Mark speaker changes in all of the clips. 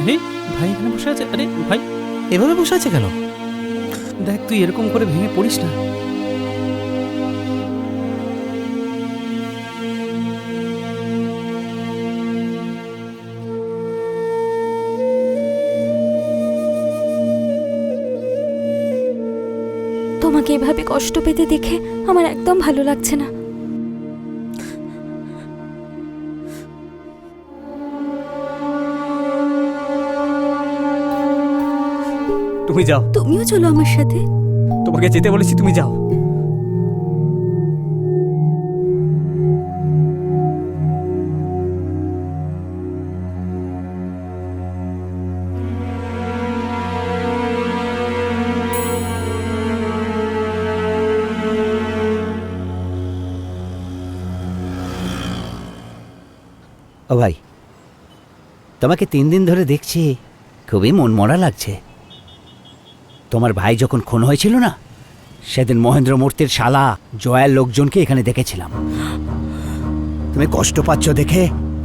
Speaker 1: আরে, ভাই এখানে বসে আছে? আরে, ভাই,
Speaker 2: এভাবে বসে আছে কেন?
Speaker 1: দেখ, তুই এরকম করে ভেঙে পড়িস না।
Speaker 3: তোমাকে এভাবে কষ্ট পেতে দেখে আমার একদম ভালো লাগছে না।
Speaker 1: তুমি যাও।
Speaker 3: তুমিও চলো আমার সাথে।
Speaker 1: তোমাকে যেতে বলেছি তুমি যাও।
Speaker 2: ও ভাই তোমাকে তিন দিন ধরে দেখছি খুবই মনমরা লাগছে। তোমার ভাই যখন খুন হয়েছিল না, সেদিন মহেন্দ্র মূর্তির শালা জয়ার লোকজনকে এখানে দেখেছিলাম। তুমি কষ্ট পাচ্ছ দেখে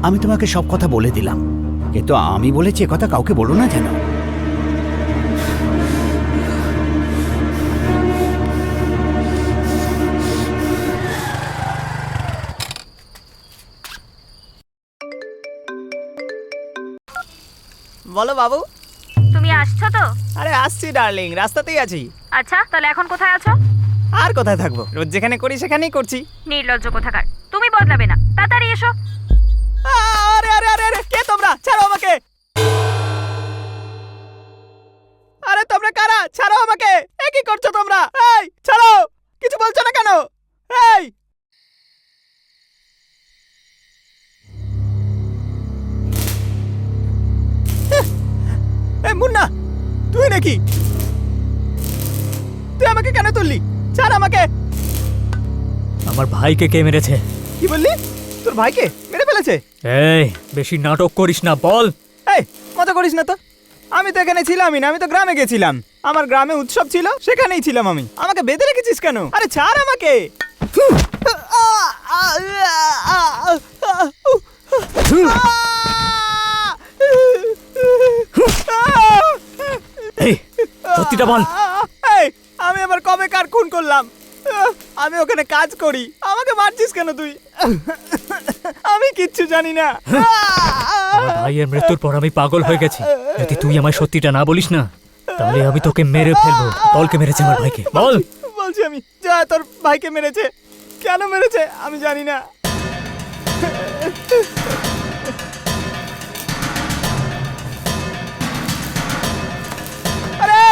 Speaker 2: আমি তোমাকে সব কথা বলে দিলাম। কিন্তু আমি বলেছি কথা কাউকে বলো না যেন।
Speaker 4: বলো বাবু
Speaker 5: আসছো তো?
Speaker 4: আরে আসছি ডার্লিং রাস্তাতেই আছি।
Speaker 5: আচ্ছা তাহলে এখন কোথায় আছো?
Speaker 4: আর কোথায় থাকব? রোজ যেখানে করি সেখানেই করছি।
Speaker 5: নির্লজ্জ কোথাকার। তুমি বদলাবে না। তাড়াতাড়ি এসো।
Speaker 4: আরে আরে আরে আরে কে তোমরা? ছাড়ো আমাকে। আরে তোমরা কারা? ছাড়ো আমাকে। এ কি করছ তোমরা? এই ছাড়ো। কিছু বলছো না কেন? এই এই মুন্না তুই নাকি তুই আমাকে কেন তুললি ছাড় আমাকে
Speaker 6: আমার ভাইকে কে মেরেছে
Speaker 4: কি বললি তোর ভাইকে মেরে ফেলেছে
Speaker 6: এই বেশি নাটক করিস না বল
Speaker 4: এই মজা করিস না তো আমি তো এখানে ছিলামই না আমি তো গ্রামে গেছিলাম আমার গ্রামে উৎসব ছিল সেখানেই ছিলাম আমি আমাকে বেঁধে রেখেছিস কেন আরে ছাড় আমাকে
Speaker 6: এই সত্যিটা বল।
Speaker 4: এই, আমি আবার কবে কার খুন করলাম? আমি ওখানে কাজ করি। আমাকে মারছিস কেন তুই? আমি কিচ্ছু জানি না।
Speaker 6: ভাইয়ের মৃত্যুর পর আমি পাগল হয়ে গেছি। যদি তুই আমার সত্যিটা না বলিস না তাহলে আমি তোকে মেরে ফেলব। বলকে মেরেছে আমার ভাইকে। বল।
Speaker 4: বলছি আমি যা তোর ভাইকে মেরেছে। কেন মেরেছে আমি জানি না।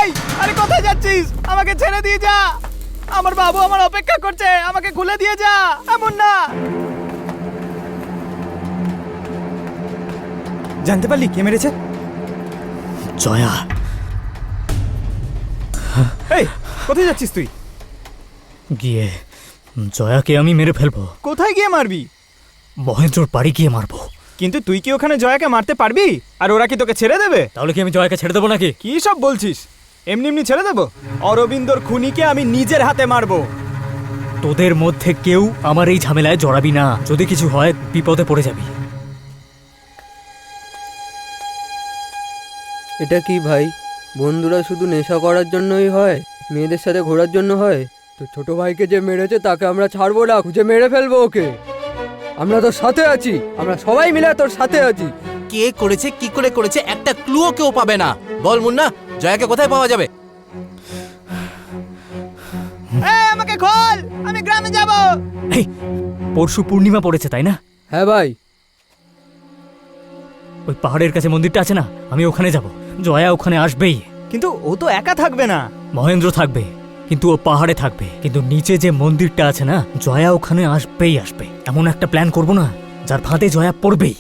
Speaker 4: এই, আরে কোথায় যাচ্ছিস? আমাকে ছেড়ে দিয়ে যা। আমার বাবু আমার অপেক্ষা করছে আমাকে খুলে দিয়ে যা। এমন না। জানতে পারলি কে মেরেছে?
Speaker 6: জয়া।
Speaker 4: এই কোথায় যাচ্ছিস তুই?
Speaker 6: গিয়ে জয়াকে আমি মেরে ফেলব।
Speaker 4: কোথায় গিয়ে মারবি?
Speaker 6: মহেন্দ্রর বাড়ি গিয়ে মারবো।
Speaker 4: কিন্তু তুই কি ওখানে জয়াকে মারতে পারবি? আর ওরা কি তোকে ছেড়ে দেবে?
Speaker 6: তাহলে কি আমি জয়াকে ছেড়ে দেবো নাকি?
Speaker 4: কি সব বলছিস? এমনি এমনি ছেড়ে দেবো? অরবিন্দর খুনিকে আমি নিজের হাতে মারবো।
Speaker 6: তোদের মধ্যে কেউ আমার এই ঝামেলায় জড়াবি না। যদি কিছু হয় বিপদে পড়ে যাবি।
Speaker 7: এটা কি ভাই? বন্ধুরা শুধু নেশা করার জন্যই হয়? মেয়েদের সাথে ঘোরার জন্য হয়? তো ছোট ভাইকে যে মেরেছে তাকে আমরা ছাড়বো না খুঁজে মেরে ফেলব ওকে। আমরা তোর সাথে আছি। আমরা সবাই মিলে তোর সাথে আছি।
Speaker 2: কে করেছে কি করে করেছে একটা ক্লুও কেউ পাবে না। বল মুন্না জয়াকে কোথায় পাওয়া যাবে?
Speaker 4: আমাকে খোল! আমি গ্রামে যাব!
Speaker 6: এই পরশু পূর্ণিমা পড়েছে তাই না?
Speaker 7: হ্যাঁ ভাই।
Speaker 6: ওই পাহাড়ের কাছে মন্দিরটা আছে না আমি ওখানে যাব। জয়া ওখানে আসবেই।
Speaker 4: কিন্তু ও তো একা থাকবে না।
Speaker 6: মহেন্দ্র থাকবে কিন্তু ও পাহাড়ে থাকবে। কিন্তু নিচে যে মন্দিরটা আছে না জয়া ওখানে আসবেই আসবে। এমন একটা প্ল্যান করব না যার ফাঁদে জয়া পড়বেই।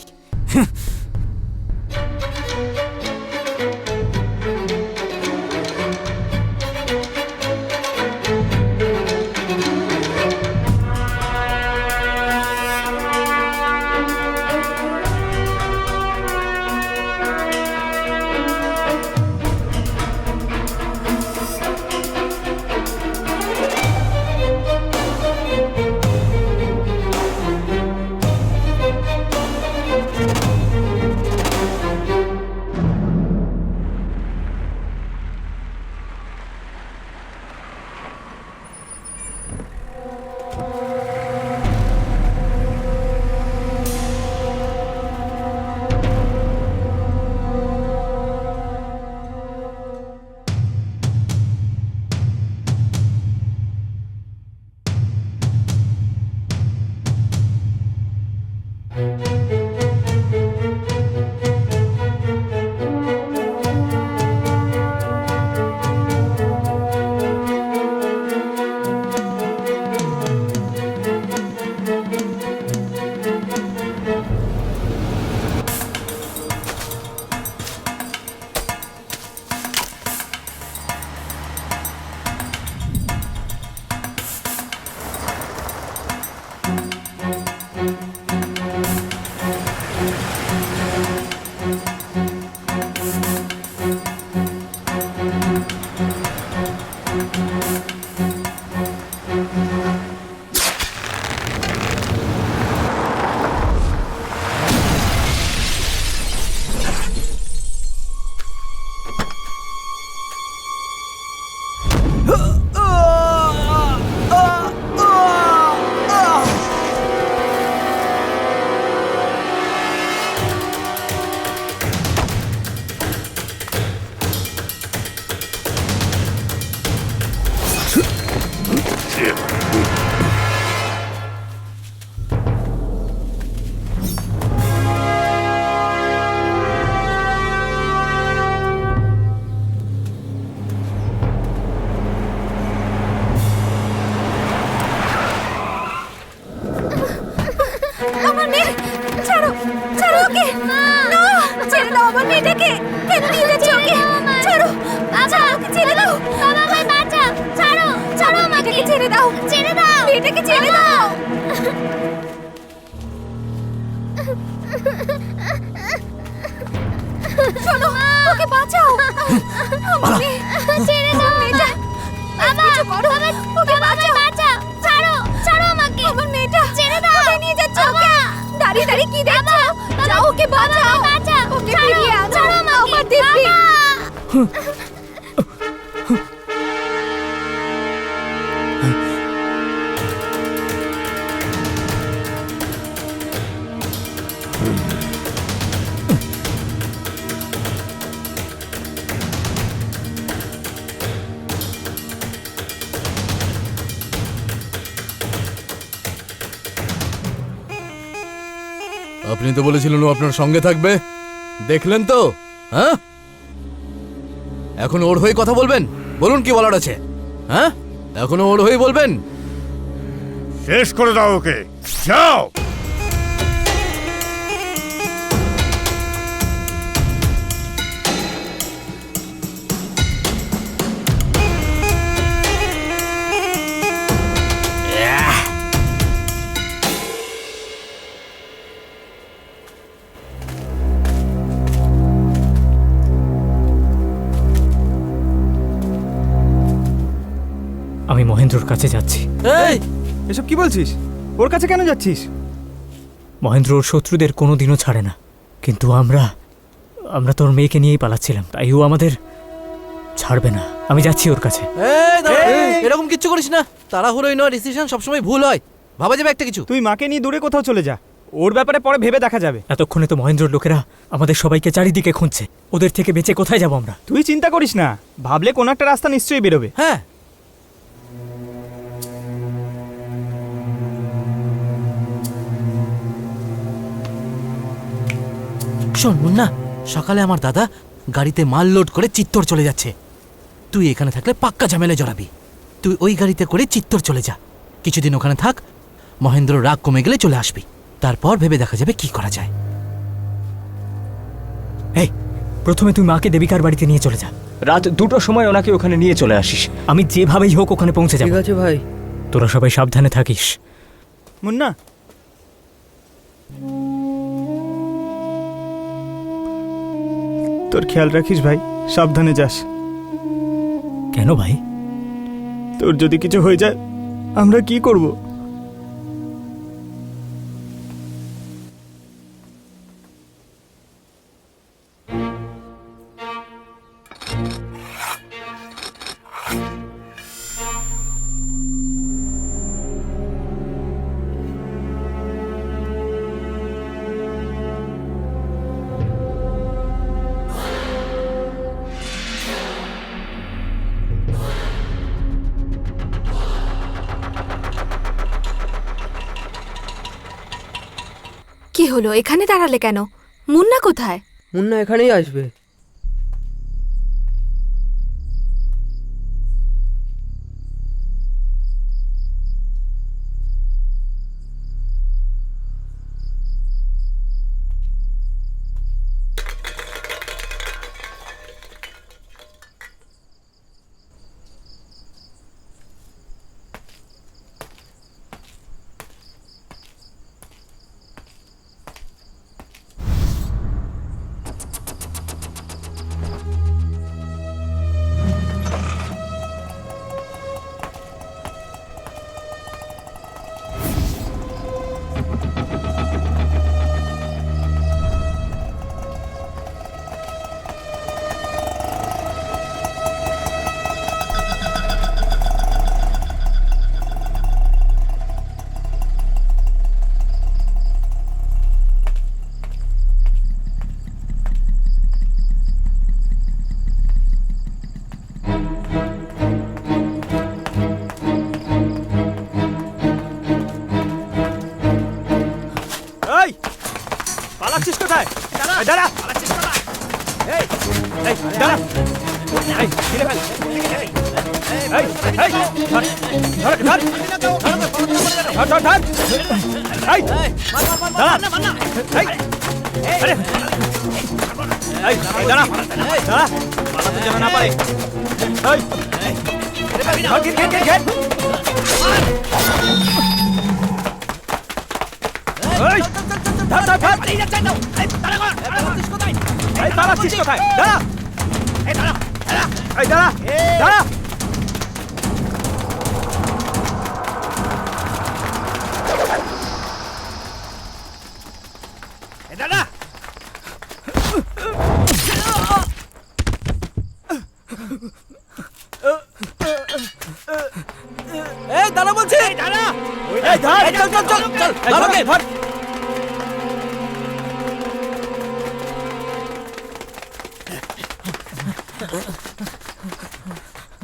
Speaker 3: মেয়েটাকে কেন নিয়ে যাচ্ছ ওকে? ছাড়ো ওকে ছেড়ে। দাও বাবা আমায় বাঁচা ছাড়ো ছাড়ো আমাকে। ছেড়ে দাও। ছেড়ে দাও। মেয়েটাকে ছেড়ে দাও। শোনো ওকে বাঁচাও। ছেড়ে দাও মেয়েটা বাবা ওকে বাঁচাও। বাঁচা ছাড়ো ছাড়ো আমাকে। আমার মেয়েটা ছেড়ে দাও। নিয়ে যাচ্ছ ওকে। দাঁড়িয়ে দাঁড়িয়ে কি দেখছ? যাও ওকে বাঁচাও বাঁচাও ওকে ফিরিয়ে আনো ছাড়ো আমাকে আমার দিব্যি
Speaker 8: আপনি তো বলেছিলেন ও আপনার সঙ্গে থাকবে। দেখলেন তো? হ্যাঁ? এখন ওর হয়ে কথা বলবেন? বলুন কি বলার আছে? হ্যাঁ? এখন ওর হয়ে বলবেন?
Speaker 9: শেষ করে দাও ওকে। যাও!
Speaker 6: মহেন্দ্রর কাছে যাচ্ছি।
Speaker 8: এই
Speaker 4: এসব কি বলছিস? ওর কাছে কেন যাচ্ছিস?
Speaker 6: মহেন্দ্র ওর শত্রুদের কোনো দিনও ছাড়ে না। কিন্তু আমরা আমরা তোর মেয়েকে নিয়েই পালাচ্ছিলাম। তাই ও আমাদের ছাড়বে না। আমি যাচ্ছি ওর কাছে।
Speaker 8: এরকম কিচ্ছু করিস না। তাড়াহুড়োই নয় ডিসিশন সবসময় ভুল হয়। ভাবা যাবে একটা কিছু।
Speaker 4: তুই মাকে নিয়ে দূরে কোথাও চলে যা। ওর ব্যাপারে পরে ভেবে দেখা যাবে।
Speaker 6: এতক্ষণে তো মহেন্দ্রর লোকেরা আমাদের সবাইকে চারিদিকে খুঁজছে। ওদের থেকে বেঁচে কোথায় যাব আমরা?
Speaker 4: তুই চিন্তা করিস না। ভাবলে কোনো একটা রাস্তা নিশ্চয়ই বেরোবে।
Speaker 8: হ্যাঁ শোন মুন্না। সকালে আমার দাদা গাড়িতে মাল লোড করে চিত্তর চলে যাচ্ছে। তুই এখানে থাকলে পাক্কা ঝামেলে জড়াবি। তুই ওই গাড়িতে করে চিত্তর চলে যা। কিছুদিন ওখানে থাক মহেন্দ্র রাগ কমে গেলে চলে আসবি। তারপর ভেবে দেখা যাবে কি করা যায়।
Speaker 6: এই প্রথমে তুই মাকে দেবিকার বাড়িতে নিয়ে চলে যা। রাত দুটোর সময় ওনাকে ওখানে নিয়ে চলে আসিস। আমি যেভাবেই হোক ওখানে পৌঁছে যাব।
Speaker 7: ঠিক আছে ভাই।
Speaker 6: তোরা সবাই সাবধানে থাকিস।
Speaker 4: মুন্না। তোর খেয়াল রাখিস ভাই সাবধানে যাস।
Speaker 6: কেন ভাই?
Speaker 4: তোর যদি কিছু হয়ে যায় আমরা কি করব?
Speaker 3: হলো এখানে দাঁড়ালে কেন? মুন্না কোথায়?
Speaker 7: মুন্না এখানেই আসবে।
Speaker 4: এই এই দাঁড়া এই ছিঁড়ে ফেল এই এই ধর ধর ধর ধর ধর ধর এই দাঁড়া দাঁড়া দাঁড়া। পালাচ্ছিস কোথায় দাঁড়া। এই দাঁড়া এই দাঁড়া দাঁড়া। এই দাঁড়া।
Speaker 1: দাঁড়া। বলছি
Speaker 4: এই দাঁড়া এই ধর চল চল চল।
Speaker 1: ধর ওকে,
Speaker 4: ধর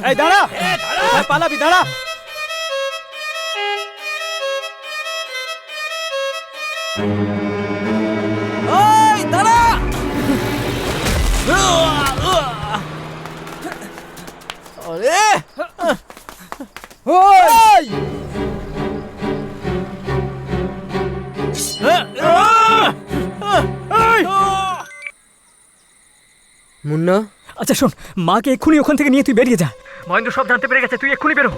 Speaker 4: এই দাঁড়া। এই পালাবি দাঁড়া।
Speaker 1: দাঁড়া। আরে।
Speaker 4: ওই।
Speaker 7: মুন্না?
Speaker 6: আচ্ছা শোন মাকে এক্ষুনি ওখান থেকে নিয়ে তুই বেরিয়ে যা। মহেন্দ্র সব জানতে পেরে গেছে তুই এক্ষুনি বেরো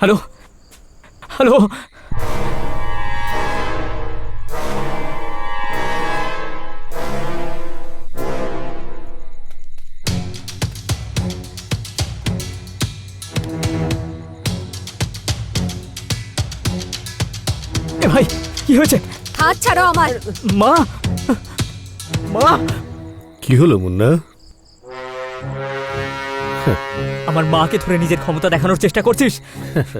Speaker 6: হ্যালো? হ্যালো? ভাই কি হয়েছে?
Speaker 3: হাত ছাড়ো আমার।
Speaker 6: মা! মা!
Speaker 9: কি হলো মুন্না?
Speaker 6: আমার মাকে ধরে নিজের ক্ষমতা দেখানোর চেষ্টা করছিস?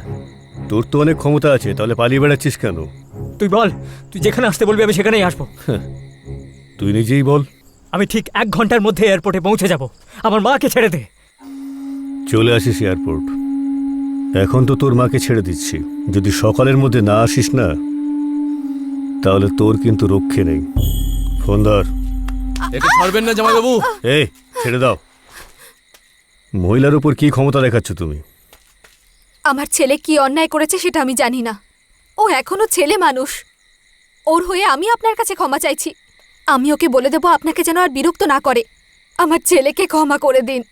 Speaker 9: তোর তো অনেক ক্ষমতা আছে তাহলে পালিয়ে বেড়াচ্ছিস কেন?
Speaker 6: তুই বল তুই যেখানে আসতে বলবি আমি সেখানেই আসব।
Speaker 9: তুই নিজেই বল।
Speaker 6: আমি ঠিক এক ঘণ্টার মধ্যে এয়ারপোর্টে পৌঁছে যাব। আমার মাকে ছেড়ে দে।
Speaker 9: চলে আসিস এয়ারপোর্ট। এখন তো তোর মাকে ছেড়ে দিচ্ছি। যদি সকালের মধ্যে না আসিস না তাহলে তোর কিন্তু রক্ষে নেই। ফোন ধর।
Speaker 8: একে ছাড়বেন না জামাইবাবু।
Speaker 9: এই ছেড়ে দাও। মহিলার উপর কি ক্ষমতা দেখাচ্ছ তুমি?
Speaker 3: আমার ছেলে কি অন্যায় করেছে সেটা আমি জানি না। ও এখনও ছেলে মানুষ। ওর হয়ে আমি আপনার কাছে ক্ষমা চাইছি। আমি ওকে বলে দেবো আপনাকে যেন আর বিরক্ত না করে। আমার ছেলেকে ক্ষমা করে দিন।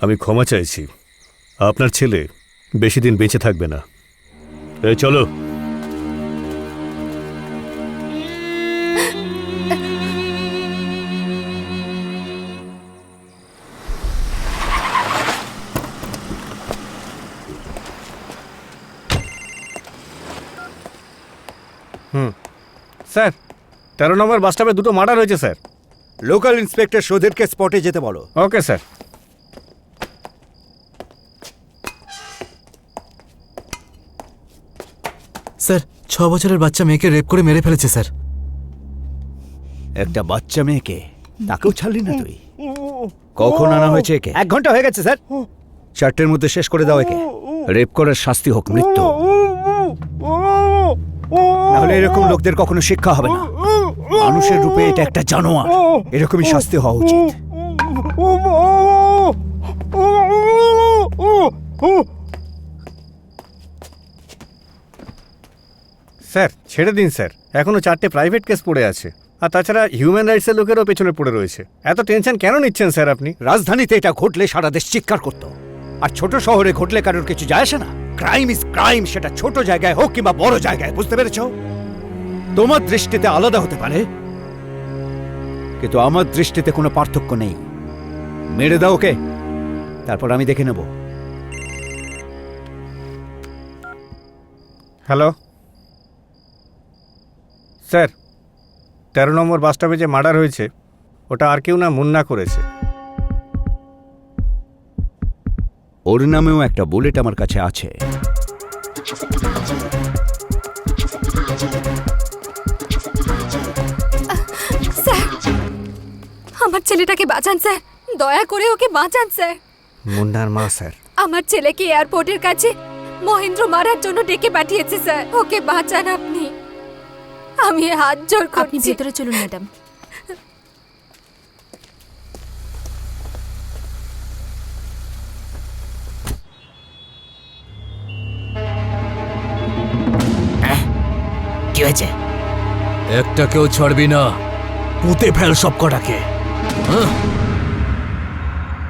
Speaker 9: আমি ক্ষমা চাইছি। আপনার ছেলে বেশি দিন বেঁচে থাকবে না। এই চলো
Speaker 4: স্যার তেরো নম্বর বাস স্টপে দুটো মার্ডার হয়েছে স্যার।
Speaker 10: লোকাল ইন্সপেক্টর সোধেরকে স্পটে যেতে বলো।
Speaker 4: Okay sir.
Speaker 8: স্যার ছ বছরের বাচ্চা মেয়েকে রেপ করে মেরে ফেলেছে স্যার।
Speaker 2: একটা বাচ্চা মেয়েকে তাকেও ছাড়লি না তুই? কখন আনা হয়েছে একে?
Speaker 10: এক ঘণ্টা হয়ে গেছে স্যার।
Speaker 2: চারটের মধ্যে শেষ করে দাও একে। রেপ করার শাস্তি হোক মৃত্যু। নাহলে এরকম লোকদের কখনো শিক্ষা হবে না। মানুষের রূপে এটা একটা জানোয়ার। এরকমই শাস্তি হওয়া উচিত।
Speaker 9: স্যার ছেড়ে দিন স্যার। এখনও চারটে প্রাইভেট কেস পড়ে আছে। আর তাছাড়া হিউম্যান রাইটসের লোকেরও পেছনে পড়ে রয়েছে। এত টেনশন কেন নিচ্ছেন স্যার আপনি?
Speaker 2: রাজধানীতে এটা ঘটলে সারা দেশ চিৎকার করত। আর ছোট শহরে ঘটলে কারোর কিছু যায় আসে না। ক্রাইম ইজ ক্রাইম সেটা ছোট জায়গায় হোক কিংবা বড় জায়গায়, বুঝতে পেরেছ? তোমার দৃষ্টিতে আলাদা হতে পারে, কিন্তু আমার দৃষ্টিতে কোনো পার্থক্য নেই। মেরে দাও ওকে। তারপর আমি দেখে নেব।
Speaker 9: হ্যালো? স্যার, তেরো নম্বর বাস স্টপে যে মার্ডার হয়েছে, ওটা আর কেউ না মুন্না করেছে।
Speaker 2: ওর নামেও একটা বুলেট আমার কাছে আছে।
Speaker 3: স্যার আমার ছেলেটাকে বাঁচান স্যার। দয়া করে ওকে বাঁচান স্যার।
Speaker 9: মুন্নার মা স্যার।
Speaker 3: আমার ছেলেকে এয়ারপোর্টের কাছে মহেন্দ্র মারার জন্য ডেকে পাঠিয়েছে স্যার। ওকে বাঁচান আপনি। আমি হাত জোর
Speaker 11: আপনি
Speaker 3: করছি।
Speaker 11: ভেতরে চলুন ম্যাডাম।
Speaker 2: কি একটাকেও
Speaker 8: একটা কেউ ছাড়বি না। পুঁতে ফেল সব কটাকে হ্যাঁ?